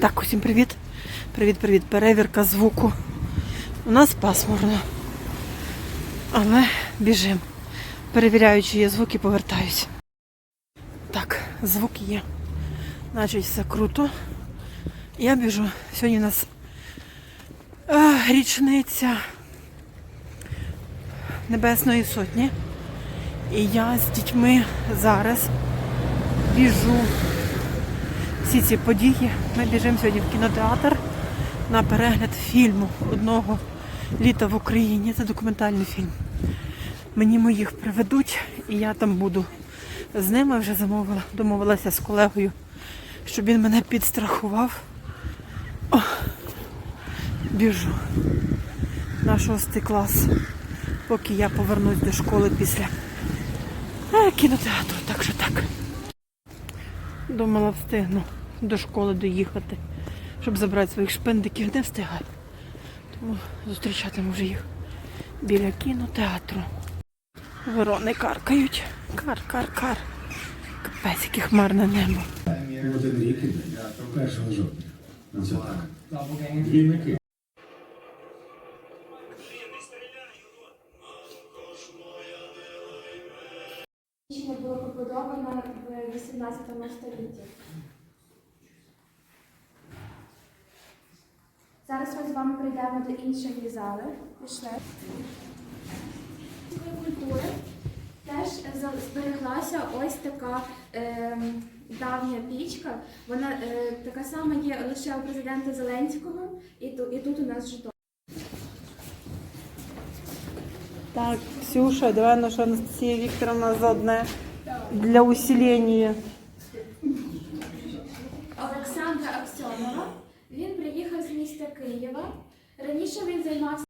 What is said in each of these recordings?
Так, усім привіт. Привіт-привіт. Перевірка звуку. У нас пасмурно. Але біжим. Перевіряю, чи є звуки, повертаюсь. Так, звук є. Значить, все круто. Я біжу. Сьогодні у нас е, річниця Небесної Сотні. І я з дітьми зараз біжу всі ці події. Ми біжимо сьогодні в кінотеатр на перегляд фільму одного літа в Україні. Це документальний фільм. Мені моїх приведуть, і я там буду з ними. Вже замовила, домовилася з колегою, щоб він мене підстрахував. О, біжу на шостий клас, поки я повернусь до школи після е, кінотеатру. Так що так. Думала, встигну до школи доїхати, щоб забрати своїх шпендиків. Не встигаю. Тому зустрічатиму вже їх біля кінотеатру. Ворони каркають. Кар, кар, кар. Капець, яке хмарне небо. Один рік 1 жовтня. Це так. Двійники. Було побудовано в 18 столітті. Зараз ми з вами прийдемо до іншої зали. Пішли. культури теж за- збереглася ось така е, давня пічка. Вона е, така сама є лише у президента Зеленського, і, і тут у нас жито. Так, Ксюша, давай наша Анастасія Вікторовна заодне для усилення. Раніше він займався.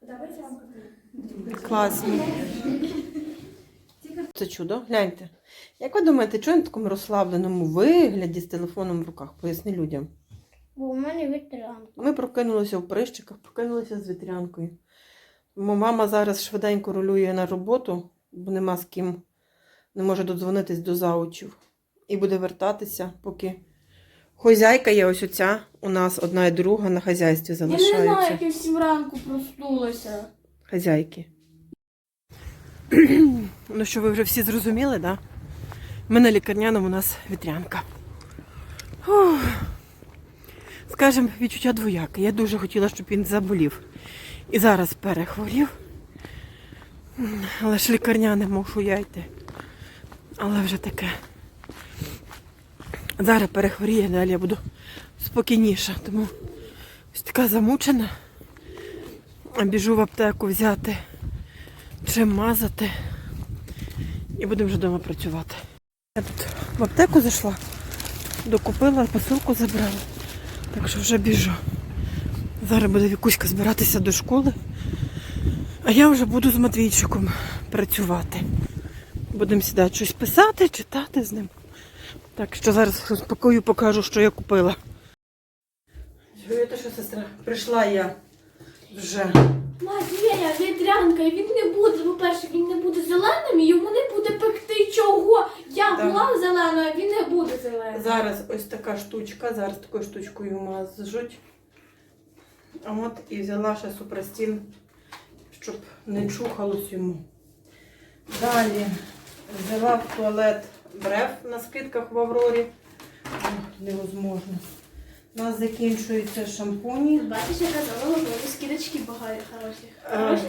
Подобається вам? Класно. Це чудо, гляньте. Як ви думаєте, чого він в такому розслабленому вигляді з телефоном в руках? Поясни людям. Бо у мене вітрянка. Ми прокинулися в прищиках, прокинулися з вітрянкою. Тому мама зараз швиденько рулює на роботу, бо нема з ким, не може додзвонитись до заучів. І буде вертатися, поки хозяйка є ось оця. У нас одна і друга на хазяйстві Я не знаю, залишаються. як я в сім ранку проснулася. Хазяйки. ну що, ви вже всі зрозуміли, да? Ми на лікарняному у нас вітрянка. Фух. Скажем, відчуття двояке. Я дуже хотіла, щоб він заболів. І зараз перехворів. Але ж лікарняне мушу я йти. Але вже таке. Зараз перехворіє, далі я буду спокійніша. Тому ось така замучена. Біжу в аптеку взяти чим мазати. І будемо вже вдома працювати. Я тут в аптеку зайшла, докупила, посилку забрала. Так що вже біжу. Зараз буде Вікуська збиратися до школи. А я вже буду з Матвійчиком працювати. Будемо сідати щось писати, читати з ним. Так що зараз розпакую, покажу, що я купила. Чуєте, що сестра? Прийшла я вже. Матвія, вітрянка, і він не буде, по-перше, він не буде зеленим, і йому не буде пекти чого. Я Так. була зеленою, а він не буде зеленим. Зараз ось така штучка, зараз такою штучкою мажуть. А от і взяла ще супрастін, щоб не чухалось йому. Далі взяла в туалет бреф на скидках в Аврорі. Невозможно. У нас закінчуються шампуні. Бачиш, я казала, бо скидочки багато хороші. Е, Хороші?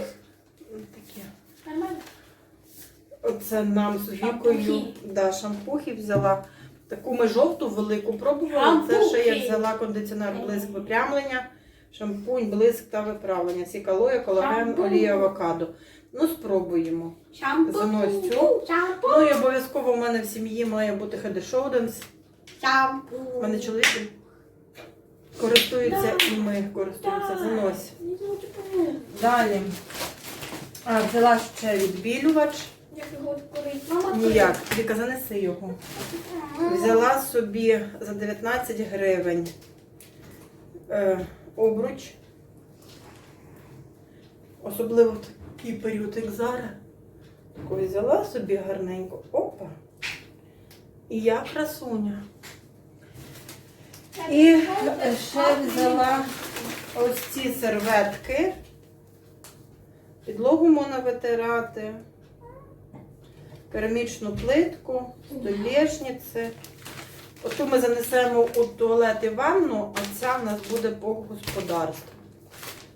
Такі. Нормально? Оце нам з вікою. Шампухи. Да, шампухи взяла. Таку ми жовту велику пробували. Це ще я взяла кондиціонер блиск випрямлення, шампунь, блиск та виправлення. Сікалоя, колаген, олія авокадо. Ну, спробуємо. Шампу. Занось цю. Шампу. Ну і обов'язково в мене в сім'ї має бути хедешоуденс. Шампу. У мене чоловік користується і ми користуємося. Занось. Далі. А, взяла ще відбілювач. Як його? Мама, Ніяк. Віка, занеси його. Взяла собі за 19 гривень е, обруч. Особливо в такий період, як зараз. Таку взяла собі гарненько. Опа. І я красуня. І ще взяла ось ці серветки. Підлогу можна витирати, керамічну плитку, столешниці. Оту ми занесемо у туалет і ванну, а ця в нас буде по господарству.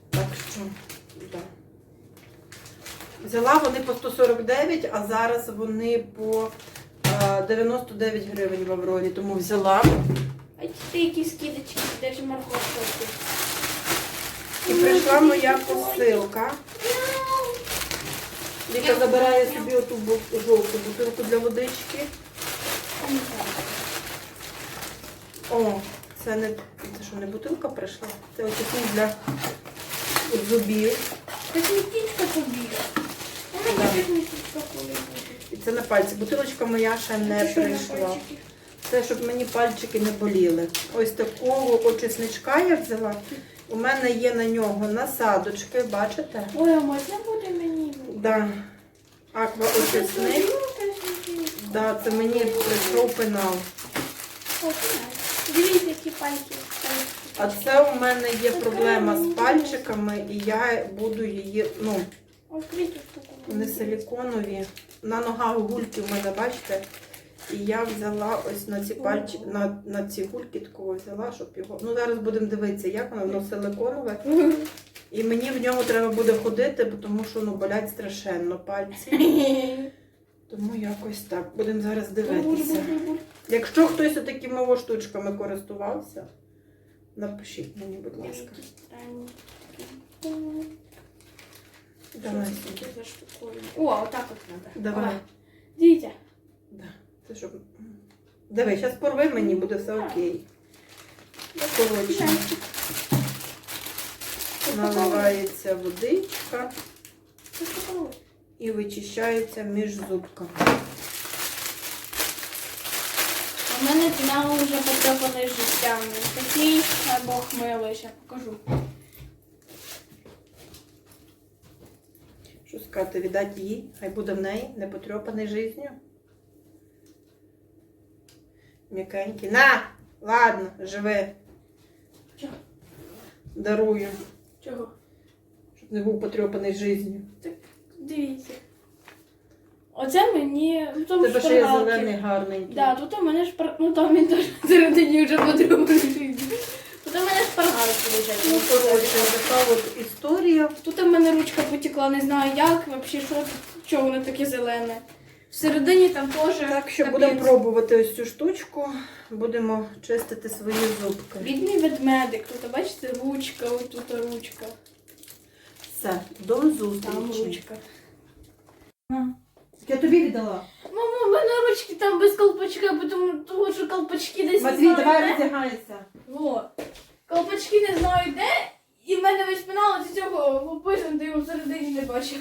Так що. Взяла вони по 149, а зараз вони по е, 99 гривень в Аврорі, тому взяла. А ти які скидочки, даже морковку. І прийшла моя посилка. Віка забирає собі оту жовту бутилку для водички. О, це не це що не бутилка прийшла? Це очисник для зубів. Тобі. Да. Тобі. І це на пальці. Бутилочка моя ще не прийшла. Це щоб мені пальчики не боліли. Ось такого очисничка я взяла. У мене є на нього насадочки, бачите? Ой, а можна буде мені? Да. Аква очисник. Да, це мені прийшов пенал. Дивіться, які пальці. А це у мене є проблема з пальчиками, і я буду її, ну, Не силіконові. На ногах гульки в мене, бачите? І я взяла ось на ці пальчики, на, на ці гульки такого взяла, щоб його. Ну, зараз будемо дивитися, як воно, воно силиконове. І мені в ньому треба буде ходити, тому що ну, болять страшенно пальці. Тому якось так. Будемо зараз дивитися. Якщо хтось такими штучками користувався, напишіть мені, будь ласка. Давай. О, отак от треба. Давай. Дивіться. Да. Це щоб. Диви, зараз порви мені, буде все окей. Коротше, наливається водичка і вичищається між зубками. У мене фінал вже потрапаний життям. Такий Бог милий, ще покажу. Що сказати, віддати їй, хай буде в неї, не потрьопаний життю. М'якенький. На! Ладно, живи. Чого? Дарую, Чого? щоб не був потрьопаний життю. Так Дивіться. Оце мені. Ну, там Тебе ще є шпаргалки. зелений гарненький. Да, тут у мене шпар... Ну там він теж всередині вже життя. Тут у мене Ну, лежать. коротше, така от історія. Тут у мене ручка потекла, не знаю як, взагалі, що чого воно таке зелене. Всередині там теж. Так що капець. будемо пробувати ось цю штучку. Будемо чистити свої зубки. Бідний ведмедик, тут, бачите, ручка, ось тут ручка. Все, до Там ручка. Я тобі віддала. Мама, у мене ручки там без колпачка, бо тому що колпачки десь не Матвій, давай роздягайся. Во. Колпачки не знаю де, і в мене весь пенал з цього описаний, ти його всередині не бачив.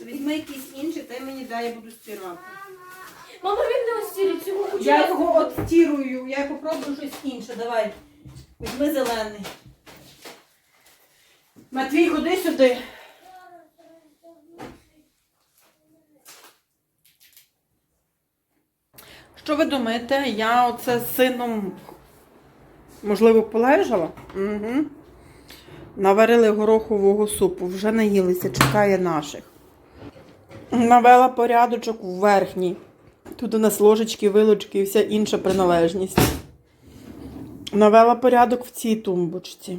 Візьми якийсь інший, та й мені дай, я буду стирати. Мама, він не остірить цього хочу. Я його отстирую, я попробую щось інше, давай. Візьми зелений. Матвій, ходи сюди. Що ви думаєте? Я оце з сином, можливо, полежала? Угу. Наварили горохового супу, вже наїлися, чекає наших. Навела порядочок в верхній. Тут у нас ложечки, вилочки і вся інша приналежність. Навела порядок в цій тумбочці.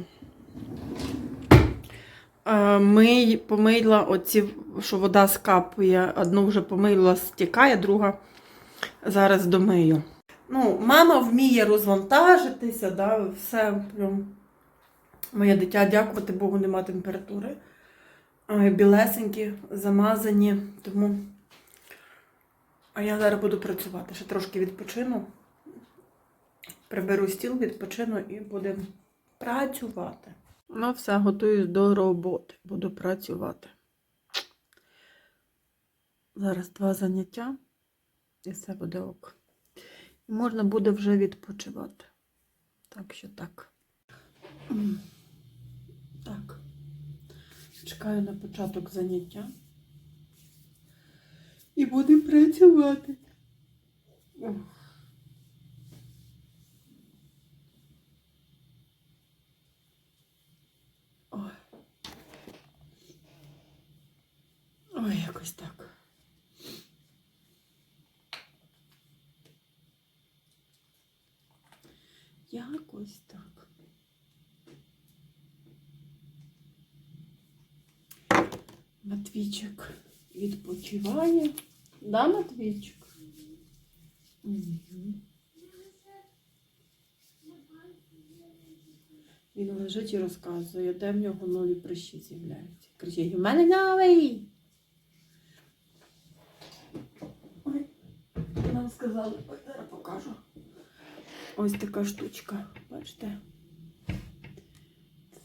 Е, Мий, помийла оці, що вода скапує. Одну вже помийла, стікає, друга зараз домию. Ну, мама вміє розвантажитися, да, все прям. Моє дитя, дякувати Богу, нема температури. Білесенькі, замазані, тому. А я зараз буду працювати. Ще трошки відпочину. Приберу стіл, відпочину і будемо працювати. Ну, все, готуюсь до роботи. Буду працювати. Зараз два заняття, і все буде ок і можна буде вже відпочивати. Так що так. Так. Чекаю на початок заняття. І будемо працювати. Ой, якось так. Якось так. Матвійчик відпочиває. Да, Матвійчик? Він лежить і розказує, де в нього нові прищі з'являються. Кричить, у мене новий! Ой, нам сказали, ой, зараз покажу. Ось така штучка, бачите?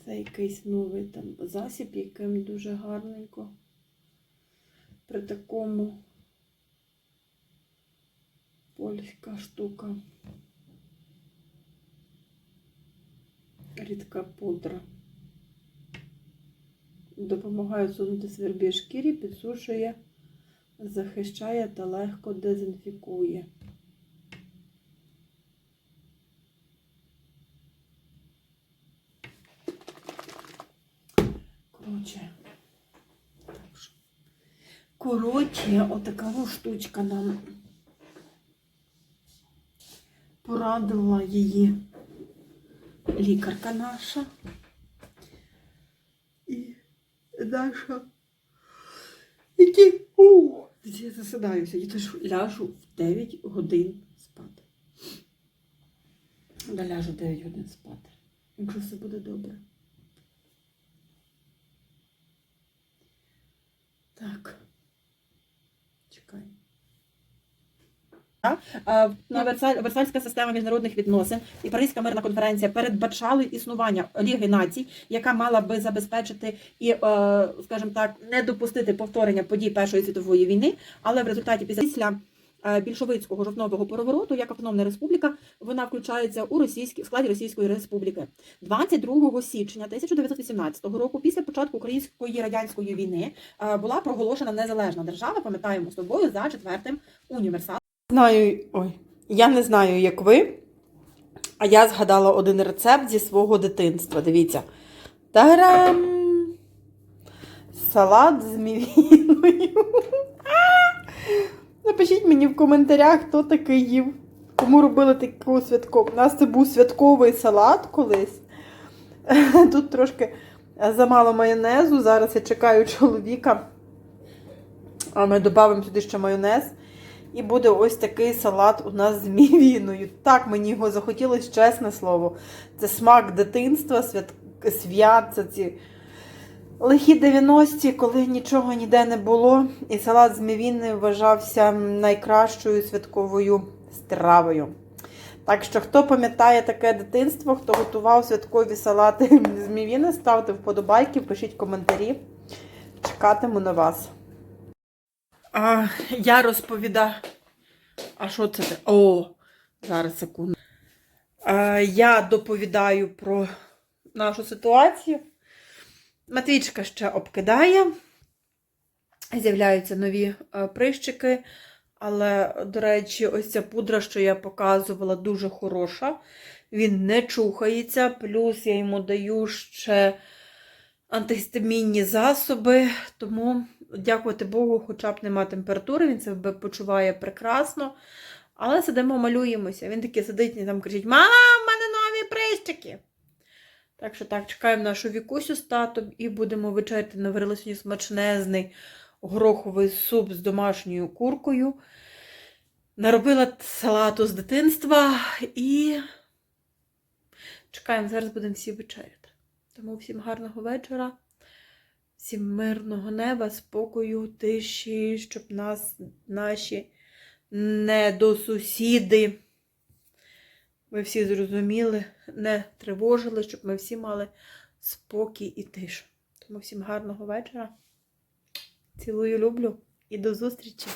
Це якийсь новий там засіб, яким дуже гарненько. При такому польська штука. Рідка пудра. Допомагає усунути свербі шкірі, підсушує, захищає та легко дезінфікує. Коротше. так що. Коротше, отака штучка нам порадила її лікарка наша. І наша. Які. Ух, я засидаюся. Я теж ляжу в 9 годин спати. Да ляжу 9 годин спати. Якщо все буде добре. Так. Чекай. Універсаль, Версальська система міжнародних відносин і Паризька мирна конференція передбачали існування Ліги націй, яка мала би забезпечити і, е, скажімо так, не допустити повторення подій Першої світової війни, але в результаті після більшовицького жовтнового перевороту, як автономна республіка, вона включається у російські в складі Російської Республіки. 22 січня 1918 року, після початку Української радянської війни, е, була проголошена незалежна держава. Пам'ятаємо з тобою за четвертим універсалом. Знаю, ой, я не знаю, як ви, а я згадала один рецепт зі свого дитинства. Дивіться. Тарам! Салат з мівіною. Напишіть мені в коментарях, хто такий їв. Кому робили таку святкову. У нас це був святковий салат колись. Тут трошки замало майонезу. Зараз я чекаю чоловіка. А ми додамо сюди ще майонез. І буде ось такий салат у нас з мівіною. Так мені його захотілося, чесне слово. Це смак дитинства, свят... свят, це ці лихі 90-ті, коли нічого ніде не було. І салат з мівіною вважався найкращою святковою стравою. Так що, хто пам'ятає таке дитинство, хто готував святкові салати з мівіни, ставте вподобайки, пишіть коментарі. Чекатиму на вас. А, я розповідаю. А що це? О, зараз секунду. А, я доповідаю про нашу ситуацію. Матвійчика ще обкидає. З'являються нові е, прищики. Але, до речі, ось ця пудра, що я показувала, дуже хороша. Він не чухається, плюс я йому даю ще антигістамінні засоби, тому, дякувати Богу, хоча б нема температури, він себе почуває прекрасно. Але сидимо, малюємося. Він такий сидить і там кричить: Мама, в мене нові прищики! Так що так, чекаємо нашу вікусю з татом і будемо вечеряти. Наварили сьогодні смачнезний гороховий суп з домашньою куркою. Наробила салату з дитинства і чекаємо, зараз будемо всі вечеряти. Тому всім гарного вечора, всім мирного неба, спокою, тиші, щоб нас наші недосусіди, ви всі зрозуміли, не тривожили, щоб ми всі мали спокій і тишу. Тому всім гарного вечора. Цілую, люблю і до зустрічі!